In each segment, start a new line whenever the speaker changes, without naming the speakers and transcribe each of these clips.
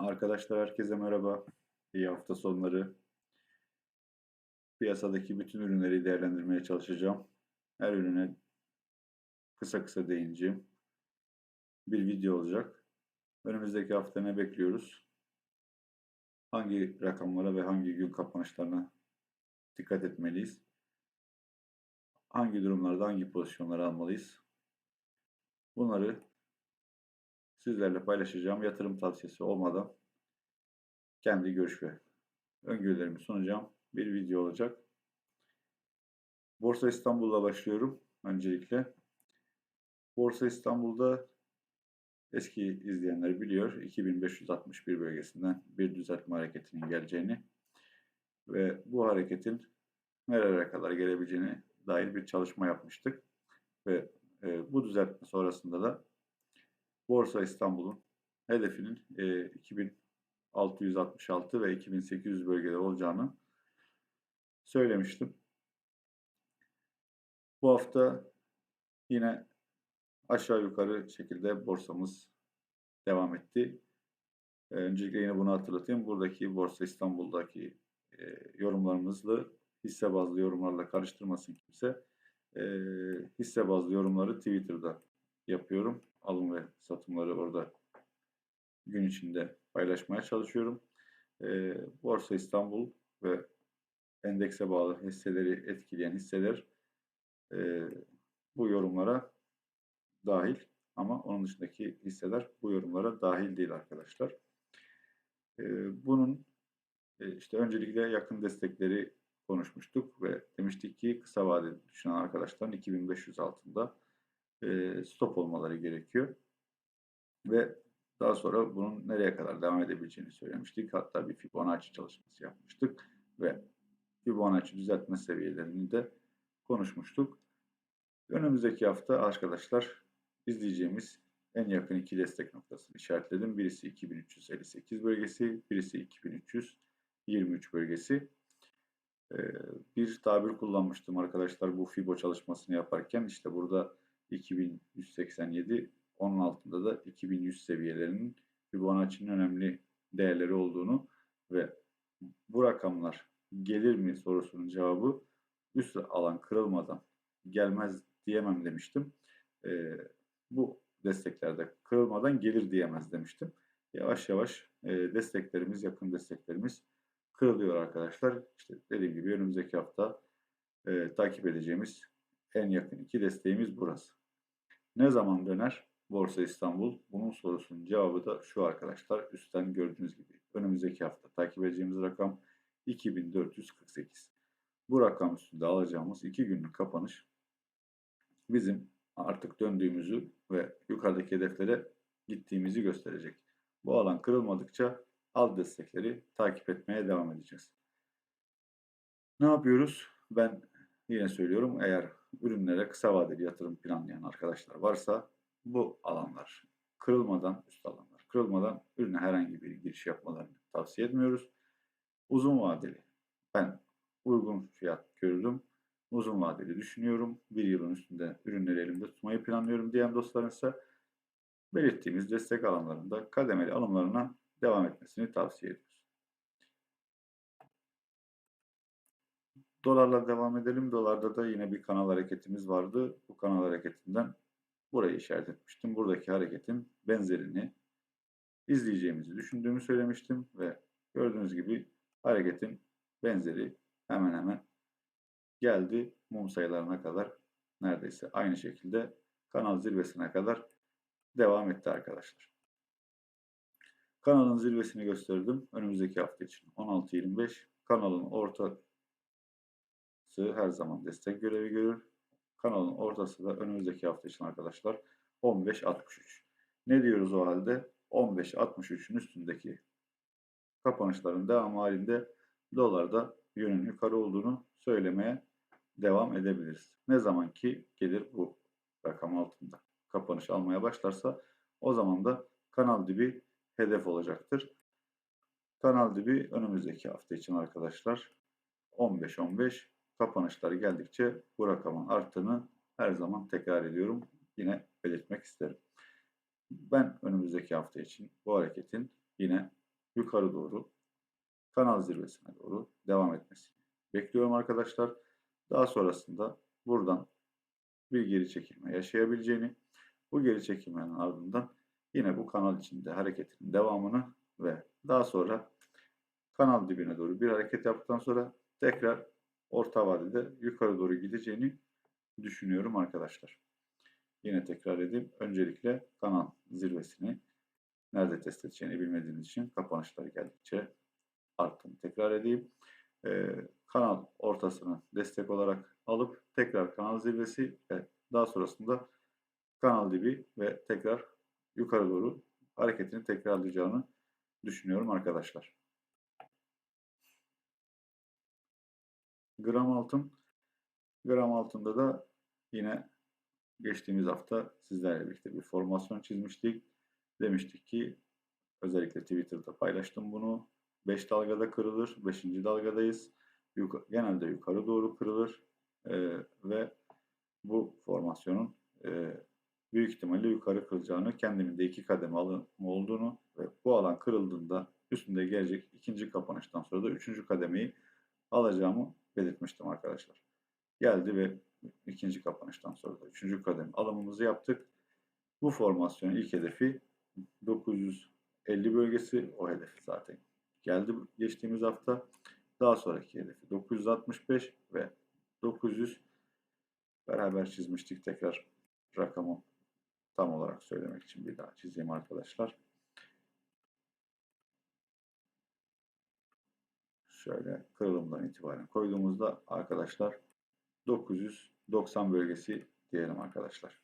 Arkadaşlar herkese merhaba. İyi hafta sonları. Piyasadaki bütün ürünleri değerlendirmeye çalışacağım. Her ürüne kısa kısa değineceğim. Bir video olacak. Önümüzdeki hafta ne bekliyoruz? Hangi rakamlara ve hangi gün kapanışlarına dikkat etmeliyiz? Hangi durumlarda hangi pozisyonları almalıyız? Bunları sizlerle paylaşacağım. Yatırım tavsiyesi olmadan kendi görüş ve öngörülerimi sunacağım. Bir video olacak. Borsa İstanbul'la başlıyorum öncelikle. Borsa İstanbul'da eski izleyenler biliyor 2561 bölgesinden bir düzeltme hareketinin geleceğini ve bu hareketin nerelere kadar gelebileceğini dair bir çalışma yapmıştık. Ve e, bu düzeltme sonrasında da Borsa İstanbul'un hedefinin e, 2666 ve 2800 bölgede olacağını söylemiştim. Bu hafta yine aşağı yukarı şekilde borsamız devam etti. E, öncelikle yine bunu hatırlatayım. Buradaki Borsa İstanbul'daki e, yorumlarımızla hisse bazlı yorumlarla karıştırmasın kimse. E, hisse bazlı yorumları Twitter'da yapıyorum alım ve satımları orada gün içinde paylaşmaya çalışıyorum. E, Borsa İstanbul ve endekse bağlı hisseleri etkileyen hisseler e, bu yorumlara dahil ama onun dışındaki hisseler bu yorumlara dahil değil arkadaşlar. E, bunun e, işte öncelikle yakın destekleri konuşmuştuk ve demiştik ki kısa vadeli düşünen arkadaşların 2500 altında e, stop olmaları gerekiyor. Ve daha sonra bunun nereye kadar devam edebileceğini söylemiştik. Hatta bir Fibonacci çalışması yapmıştık ve Fibonacci düzeltme seviyelerini de konuşmuştuk. Önümüzdeki hafta arkadaşlar izleyeceğimiz en yakın iki destek noktasını işaretledim. Birisi 2358 bölgesi, birisi 2323 bölgesi. Bir tabir kullanmıştım arkadaşlar bu Fibo çalışmasını yaparken. işte burada 2187, onun altında da 2100 seviyelerinin Fibonacci'nin önemli değerleri olduğunu ve bu rakamlar gelir mi sorusunun cevabı üst alan kırılmadan gelmez diyemem demiştim. E, bu desteklerde kırılmadan gelir diyemez demiştim. Yavaş yavaş e, desteklerimiz, yakın desteklerimiz kırılıyor arkadaşlar. İşte dediğim gibi önümüzdeki hafta e, takip edeceğimiz en yakın iki desteğimiz burası. Ne zaman döner Borsa İstanbul? Bunun sorusunun cevabı da şu arkadaşlar. Üstten gördüğünüz gibi önümüzdeki hafta takip edeceğimiz rakam 2448. Bu rakam üstünde alacağımız 2 günlük kapanış bizim artık döndüğümüzü ve yukarıdaki hedeflere gittiğimizi gösterecek. Bu alan kırılmadıkça alt destekleri takip etmeye devam edeceğiz. Ne yapıyoruz? Ben yine söylüyorum eğer ürünlere kısa vadeli yatırım planlayan arkadaşlar varsa bu alanlar kırılmadan, üst alanlar kırılmadan ürüne herhangi bir giriş yapmalarını tavsiye etmiyoruz. Uzun vadeli ben uygun fiyat gördüm. Uzun vadeli düşünüyorum. Bir yılın üstünde ürünleri elimde tutmayı planlıyorum diyen dostların ise belirttiğimiz destek alanlarında kademeli alımlarına devam etmesini tavsiye ediyoruz. Dolarla devam edelim. Dolarda da yine bir kanal hareketimiz vardı. Bu kanal hareketinden burayı işaret etmiştim. Buradaki hareketin benzerini izleyeceğimizi düşündüğümü söylemiştim ve gördüğünüz gibi hareketin benzeri hemen hemen geldi mum sayılarına kadar neredeyse aynı şekilde kanal zirvesine kadar devam etti arkadaşlar. Kanalın zirvesini gösterdim önümüzdeki hafta için 16.25 kanalın orta her zaman destek görevi görür. Kanalın ortası da önümüzdeki hafta için arkadaşlar 15.63. Ne diyoruz o halde? 15.63'ün üstündeki kapanışların devam halinde dolarda yönün yukarı olduğunu söylemeye devam edebiliriz. Ne zaman ki gelir bu rakam altında kapanış almaya başlarsa o zaman da kanal dibi hedef olacaktır. Kanal dibi önümüzdeki hafta için arkadaşlar 15-15 kapanışları geldikçe bu rakamın arttığını her zaman tekrar ediyorum. Yine belirtmek isterim. Ben önümüzdeki hafta için bu hareketin yine yukarı doğru kanal zirvesine doğru devam etmesini bekliyorum arkadaşlar. Daha sonrasında buradan bir geri çekilme yaşayabileceğini, bu geri çekilmenin ardından yine bu kanal içinde hareketin devamını ve daha sonra kanal dibine doğru bir hareket yaptıktan sonra tekrar orta vadede yukarı doğru gideceğini düşünüyorum arkadaşlar. Yine tekrar edeyim. Öncelikle kanal zirvesini nerede test edeceğini bilmediğiniz için kapanışlar geldikçe arttığını tekrar edeyim. Ee, kanal ortasını destek olarak alıp tekrar kanal zirvesi ve daha sonrasında kanal dibi ve tekrar yukarı doğru hareketini tekrarlayacağını düşünüyorum arkadaşlar. Gram altın. Gram altında da yine geçtiğimiz hafta sizlerle birlikte bir formasyon çizmiştik. Demiştik ki özellikle Twitter'da paylaştım bunu. 5 dalgada kırılır. 5. dalgadayız. Yuka, genelde yukarı doğru kırılır. Ee, ve bu formasyonun e, büyük ihtimalle yukarı kırılacağını, kendimin de iki kademe alım olduğunu ve bu alan kırıldığında üstünde gelecek ikinci kapanıştan sonra da üçüncü kademeyi alacağımı belirtmiştim arkadaşlar. Geldi ve ikinci kapanıştan sonra da üçüncü kademe alımımızı yaptık. Bu formasyonun ilk hedefi 950 bölgesi o hedefi zaten geldi geçtiğimiz hafta. Daha sonraki hedefi 965 ve 900 beraber çizmiştik. Tekrar rakamı tam olarak söylemek için bir daha çizeyim arkadaşlar. Şöyle kırılımdan itibaren koyduğumuzda arkadaşlar 990 bölgesi diyelim arkadaşlar.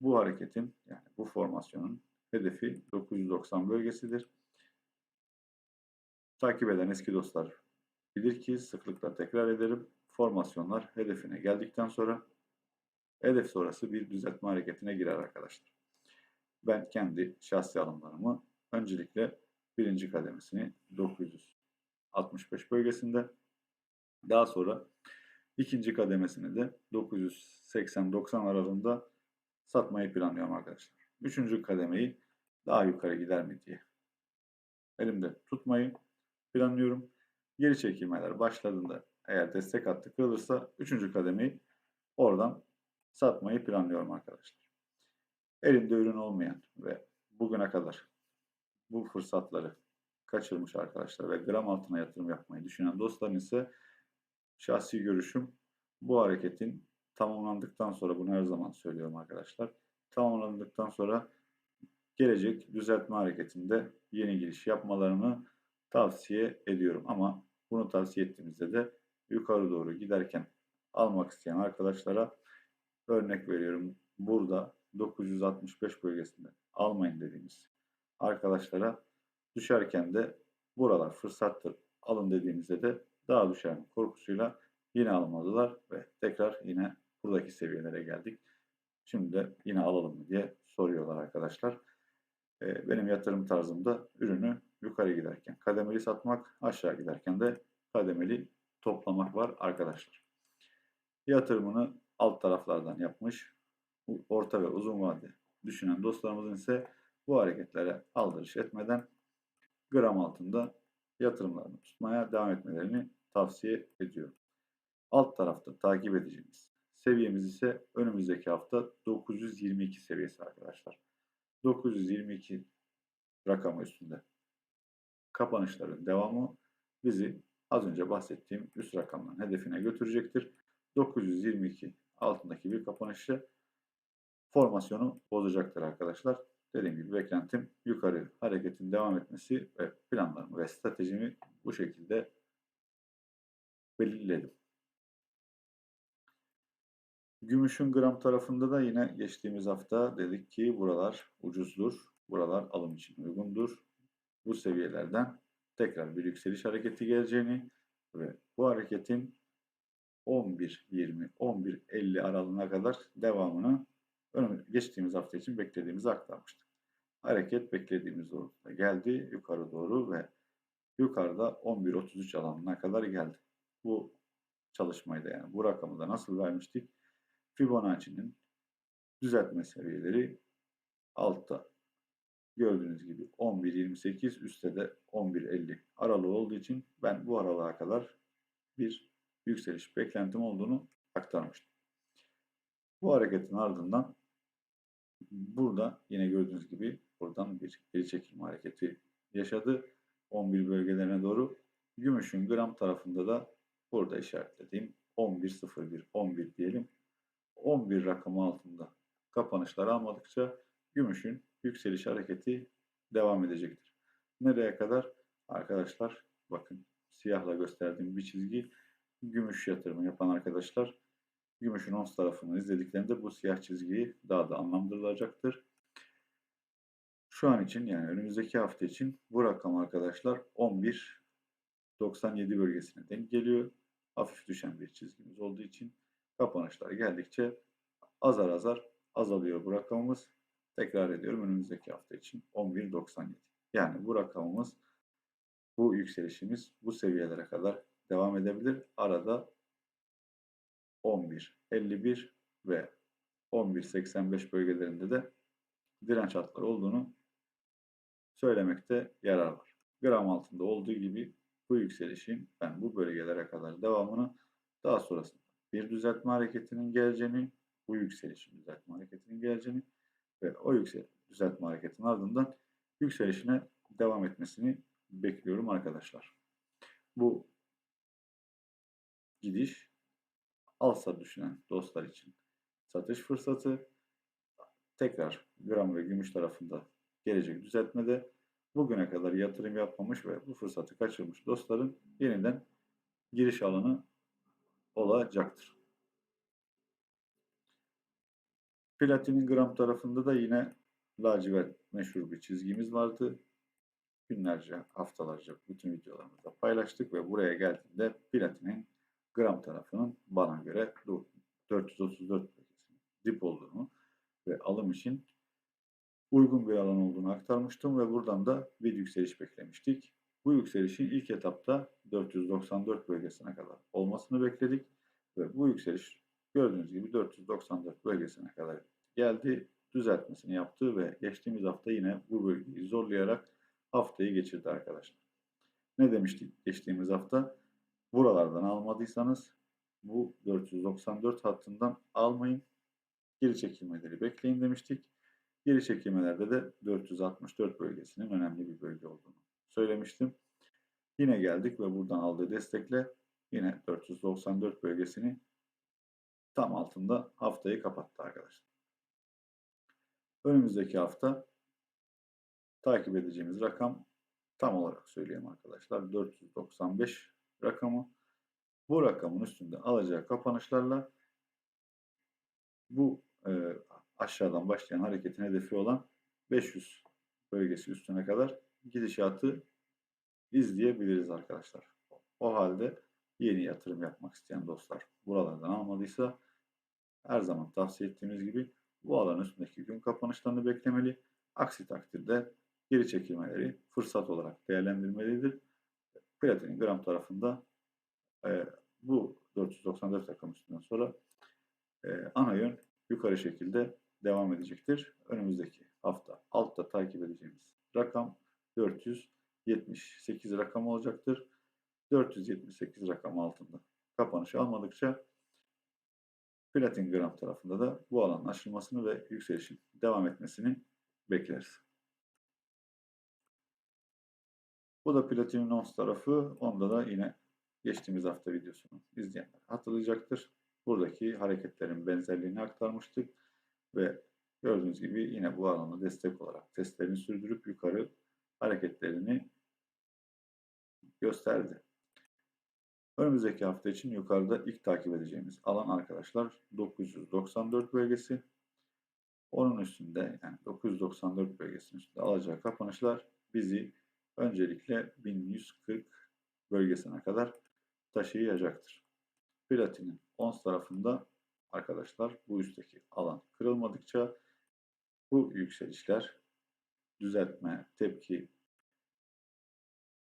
Bu hareketin yani bu formasyonun hedefi 990 bölgesidir. Takip eden eski dostlar bilir ki sıklıkla tekrar ederim. Formasyonlar hedefine geldikten sonra hedef sonrası bir düzeltme hareketine girer arkadaşlar. Ben kendi şahsi alımlarımı öncelikle birinci kademesini 965 bölgesinde daha sonra ikinci kademesini de 980-90 aralığında satmayı planlıyorum arkadaşlar. Üçüncü kademeyi daha yukarı gider mi diye elimde tutmayı planlıyorum. Geri çekilmeler başladığında eğer destek hattı kırılırsa üçüncü kademeyi oradan satmayı planlıyorum arkadaşlar. Elimde ürün olmayan ve bugüne kadar bu fırsatları kaçırmış arkadaşlar ve gram altına yatırım yapmayı düşünen dostların ise şahsi görüşüm bu hareketin tamamlandıktan sonra bunu her zaman söylüyorum arkadaşlar. Tamamlandıktan sonra gelecek düzeltme hareketinde yeni giriş yapmalarını tavsiye ediyorum. Ama bunu tavsiye ettiğimizde de yukarı doğru giderken almak isteyen arkadaşlara örnek veriyorum. Burada 965 bölgesinde almayın dediğimiz arkadaşlara düşerken de buralar fırsattır alın dediğimizde de daha düşer korkusuyla yine almadılar ve tekrar yine buradaki seviyelere geldik. Şimdi de yine alalım mı diye soruyorlar arkadaşlar. Benim yatırım tarzımda ürünü yukarı giderken kademeli satmak, aşağı giderken de kademeli toplamak var arkadaşlar. Yatırımını alt taraflardan yapmış, orta ve uzun vade düşünen dostlarımızın ise bu hareketlere aldırış etmeden gram altında yatırımlarını tutmaya devam etmelerini tavsiye ediyorum. Alt tarafta takip edeceğimiz seviyemiz ise önümüzdeki hafta 922 seviyesi arkadaşlar. 922 rakamı üstünde kapanışların devamı bizi az önce bahsettiğim üst rakamların hedefine götürecektir. 922 altındaki bir kapanışı formasyonu bozacaktır arkadaşlar. Dediğim gibi beklentim yukarı hareketin devam etmesi ve planlarımı ve stratejimi bu şekilde belirledim. Gümüşün gram tarafında da yine geçtiğimiz hafta dedik ki buralar ucuzdur. Buralar alım için uygundur. Bu seviyelerden tekrar bir yükseliş hareketi geleceğini ve bu hareketin 11.20, 11.50 aralığına kadar devamını geçtiğimiz hafta için beklediğimizi aktarmıştık. Hareket beklediğimiz doğrultuda geldi yukarı doğru ve yukarıda 11.33 alanına kadar geldi. Bu çalışmayı da yani bu rakamı da nasıl vermiştik? Fibonacci'nin düzeltme seviyeleri altta gördüğünüz gibi 11.28 üstte de 11.50 aralığı olduğu için ben bu aralığa kadar bir yükseliş beklentim olduğunu aktarmıştım. Bu hareketin ardından burada yine gördüğünüz gibi buradan bir geri çekilme hareketi yaşadı. 11 bölgelerine doğru. Gümüşün gram tarafında da burada işaretlediğim 11.01 11 diyelim. 11 rakamı altında kapanışlar almadıkça gümüşün yükseliş hareketi devam edecektir. Nereye kadar? Arkadaşlar bakın siyahla gösterdiğim bir çizgi gümüş yatırımı yapan arkadaşlar gümüşün ons tarafını izlediklerinde bu siyah çizgiyi daha da anlamlandırılacaktır. Şu an için yani önümüzdeki hafta için bu rakam arkadaşlar 11.97 bölgesine denk geliyor. Hafif düşen bir çizgimiz olduğu için kapanışlar geldikçe azar azar azalıyor bu rakamımız. Tekrar ediyorum önümüzdeki hafta için 11.97. Yani bu rakamımız bu yükselişimiz bu seviyelere kadar devam edebilir. Arada 11.51 ve 11.85 bölgelerinde de direnç hatları olduğunu söylemekte yarar var. Gram altında olduğu gibi bu yükselişin ben bu bölgelere kadar devamını daha sonrasında bir düzeltme hareketinin geleceğini, bu yükselişin düzeltme hareketinin geleceğini ve o yüksel düzeltme hareketinin ardından yükselişine devam etmesini bekliyorum arkadaşlar. Bu gidiş alsa düşünen dostlar için satış fırsatı tekrar gram ve gümüş tarafında gelecek düzeltmede bugüne kadar yatırım yapmamış ve bu fırsatı kaçırmış dostların yeniden giriş alanı olacaktır. Platinin gram tarafında da yine lacivert meşhur bir çizgimiz vardı. Günlerce, haftalarca bütün videolarımızda paylaştık ve buraya geldiğinde platinin gram tarafının bana göre 434 bölgesinin dip olduğunu ve alım için uygun bir alan olduğunu aktarmıştım ve buradan da bir yükseliş beklemiştik. Bu yükselişin ilk etapta 494 bölgesine kadar olmasını bekledik ve bu yükseliş gördüğünüz gibi 494 bölgesine kadar geldi. Düzeltmesini yaptı ve geçtiğimiz hafta yine bu bölgeyi zorlayarak haftayı geçirdi arkadaşlar. Ne demiştik geçtiğimiz hafta? Buralardan almadıysanız bu 494 hattından almayın. Geri çekilmeleri bekleyin demiştik. Geri çekilmelerde de 464 bölgesinin önemli bir bölge olduğunu söylemiştim. Yine geldik ve buradan aldığı destekle yine 494 bölgesini tam altında haftayı kapattı arkadaşlar. Önümüzdeki hafta takip edeceğimiz rakam tam olarak söyleyeyim arkadaşlar 495 rakamı. Bu rakamın üstünde alacağı kapanışlarla bu e, aşağıdan başlayan hareketin hedefi olan 500 bölgesi üstüne kadar gidişatı izleyebiliriz arkadaşlar. O halde yeni yatırım yapmak isteyen dostlar buralardan almadıysa her zaman tavsiye ettiğimiz gibi bu alan üstündeki gün kapanışlarını beklemeli. Aksi takdirde geri çekilmeleri fırsat olarak değerlendirmelidir. Platinin gram tarafında e, bu 494 rakam üstünden sonra e, ana yön yukarı şekilde devam edecektir. Önümüzdeki hafta altta takip edeceğimiz rakam 478 rakam olacaktır. 478 rakam altında kapanış almadıkça platin gram tarafında da bu alanın aşılmasını ve yükselişin devam etmesini bekleriz. Bu da platinin ons tarafı. Onda da yine geçtiğimiz hafta videosunu izleyenler hatırlayacaktır. Buradaki hareketlerin benzerliğini aktarmıştık ve gördüğünüz gibi yine bu alanı destek olarak testlerini sürdürüp yukarı hareketlerini gösterdi. Önümüzdeki hafta için yukarıda ilk takip edeceğimiz alan arkadaşlar 994 bölgesi. Onun üstünde yani 994 bölgesinin üstünde alacağı kapanışlar bizi öncelikle 1140 bölgesine kadar taşıyacaktır. Platinin ons tarafında arkadaşlar bu üstteki alan kırılmadıkça bu yükselişler düzeltme, tepki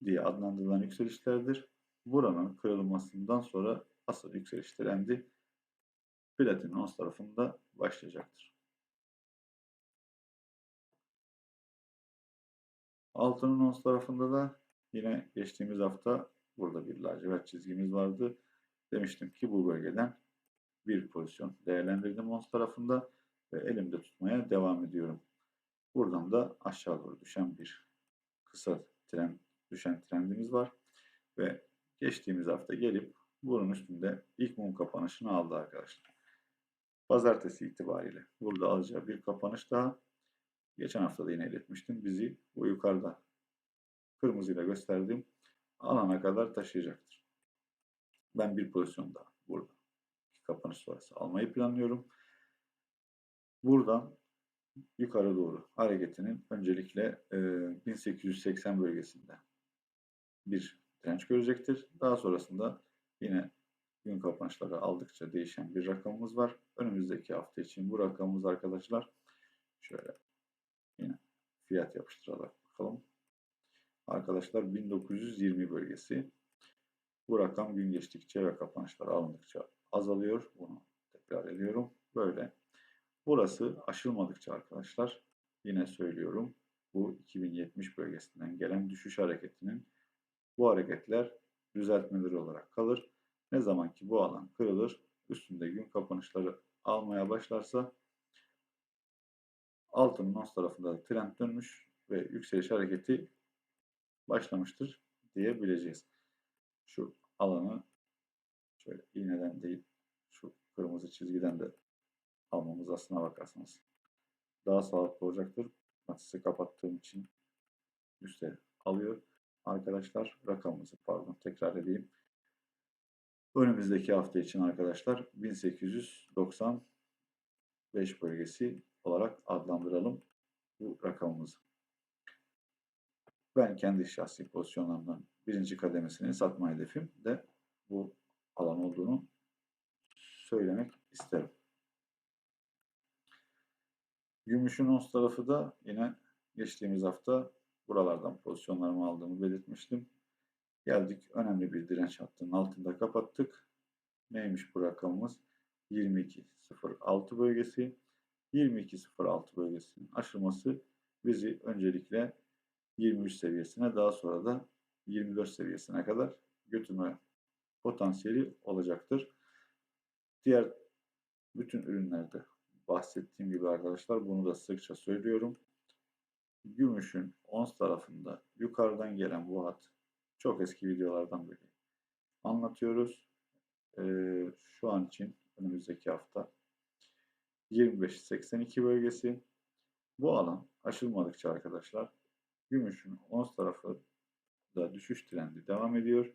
diye adlandırılan yükselişlerdir. Buranın kırılmasından sonra asıl yükseliş trendi platinin ons tarafında başlayacaktır. Altının ons tarafında da yine geçtiğimiz hafta burada bir lacivert çizgimiz vardı. Demiştim ki bu bölgeden bir pozisyon değerlendirdim ons tarafında ve elimde tutmaya devam ediyorum. Buradan da aşağı doğru düşen bir kısa trend, düşen trendimiz var ve geçtiğimiz hafta gelip bunun üstünde ilk mum kapanışını aldı arkadaşlar. Pazartesi itibariyle burada alacağı bir kapanış daha. Geçen hafta da yine iletmiştim. Bizi bu yukarıda kırmızıyla gösterdiğim alana kadar taşıyacaktır. Ben bir pozisyon daha burada kapanış sonrası almayı planlıyorum. Buradan yukarı doğru hareketinin öncelikle e, 1880 bölgesinde bir direnç görecektir. Daha sonrasında yine gün kapanışları aldıkça değişen bir rakamımız var. Önümüzdeki hafta için bu rakamımız arkadaşlar şöyle yine fiyat yapıştırarak bakalım. Arkadaşlar 1920 bölgesi. Bu rakam gün geçtikçe ve kapanışlar alındıkça azalıyor. Bunu tekrar ediyorum. Böyle. Burası aşılmadıkça arkadaşlar yine söylüyorum. Bu 2070 bölgesinden gelen düşüş hareketinin bu hareketler düzeltmeleri olarak kalır. Ne zaman ki bu alan kırılır, üstünde gün kapanışları almaya başlarsa altının ons tarafında da trend dönmüş ve yükseliş hareketi başlamıştır diyebileceğiz. Şu alanı şöyle iğneden değil şu kırmızı çizgiden de almamız aslına bakarsanız daha sağlıklı olacaktır. Matisi kapattığım için üstte alıyor. Arkadaşlar rakamımızı pardon tekrar edeyim. Önümüzdeki hafta için arkadaşlar 1895 bölgesi olarak adlandıralım bu rakamımızı. Ben kendi şahsi pozisyonlarımdan birinci kademesini satma hedefim de bu alan olduğunu söylemek isterim. Gümüşün ons tarafı da yine geçtiğimiz hafta buralardan pozisyonlarımı aldığımı belirtmiştim. Geldik önemli bir direnç hattının altında kapattık. Neymiş bu rakamımız? 22.06 bölgesi. 22.06 bölgesinin aşılması bizi öncelikle 23 seviyesine daha sonra da 24 seviyesine kadar götürme potansiyeli olacaktır. Diğer bütün ürünlerde bahsettiğim gibi arkadaşlar bunu da sıkça söylüyorum. Gümüşün ons tarafında yukarıdan gelen bu hat çok eski videolardan beri anlatıyoruz. Ee, şu an için önümüzdeki hafta 25-82 bölgesi. Bu alan aşılmadıkça arkadaşlar gümüşün ons tarafı da düşüş trendi devam ediyor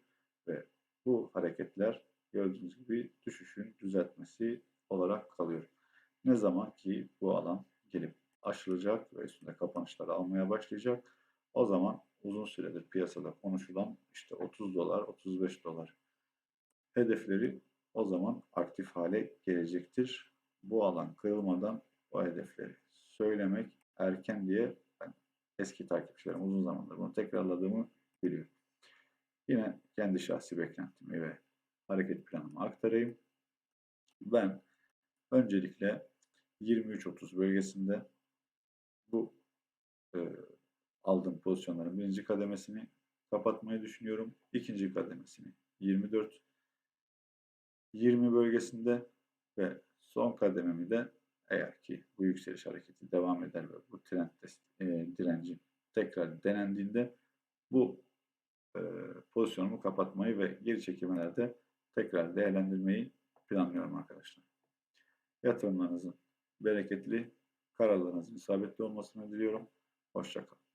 ve bu hareketler gördüğünüz gibi düşüşün düzeltmesi olarak kalıyor. Ne zaman ki bu alan gelip aşılacak ve üstünde kapanışları almaya başlayacak o zaman uzun süredir piyasada konuşulan işte 30 dolar, 35 dolar hedefleri o zaman aktif hale gelecektir. Bu alan kırılmadan o hedefleri söylemek erken diye ben eski takipçilerim uzun zamandır bunu tekrarladığımı biliyorum. Yine kendi şahsi beklentimi ve hareket planımı aktarayım. Ben öncelikle 23-30 bölgesinde bu e, aldığım pozisyonların birinci kademesini kapatmayı düşünüyorum. İkinci kademesini 24 20 bölgesinde ve son kadememi de eğer ki bu yükseliş hareketi devam eder ve bu trend e, direnci tekrar denendiğinde bu e, pozisyonumu kapatmayı ve geri çekilmelerde tekrar değerlendirmeyi planlıyorum arkadaşlar. Yatırımlarınızın bereketli, kararlarınızın isabetli olmasını diliyorum. Hoşçakalın.